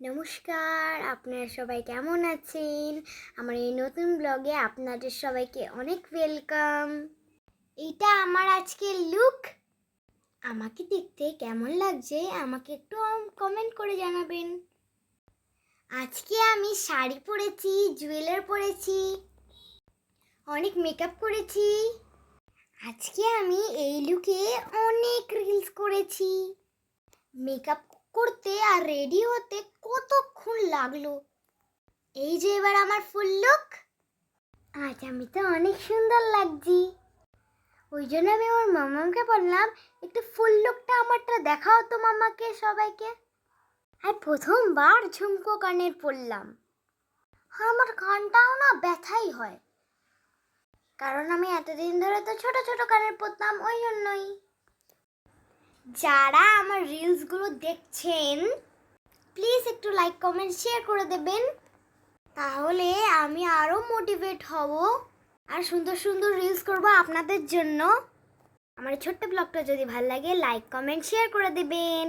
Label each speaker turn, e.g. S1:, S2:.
S1: নমস্কার, আপনারা সবাই কেমন আছেন? আমার এই নতুন ব্লগে আপনাদের সবাইকে অনেক ওয়েলকাম এইটা আমার আজকের লুক আমাকে দেখতে কেমন লাগছে, আমাকে একটু কমেন্ট করে জানাবেন। আজকে আমি শাড়ি পরেছি জুয়েলার পরেছি, অনেক মেকআপ করেছি। আজকে আমি এই লুকে অনেক রিলস করেছি। মেকআপ করতে আর রেডি হতে কতক্ষণ লাগল? এই যে এবার আমার ফুল লুক আজ আমি তো অনেক সুন্দর লাগছি। ওই জন্য আমি আমার মামাকে বললাম, একটু ফুল লুকটা আমারটা দেখাও তো মামাকে, সবাইকে। আর প্রথমবার ঝুমকো কানের পরলাম আর আমার কানটাও না ব্যথাই হয়। কারণ আমি এতদিন ধরে তো ছোট ছোট কানের পরতাম ওই জন্যই। যারা আমার রিলসগুলো দেখছেন প্লিজ একটু লাইক কমেন্ট শেয়ার করে দেবেন। তাহলে আমি আরও মোটিভেট হব আর সুন্দর সুন্দর রিলস করব আপনাদের জন্য। আমার ছোট্ট ব্লগটা যদি ভালো লাগে লাইক কমেন্ট শেয়ার করে দেবেন।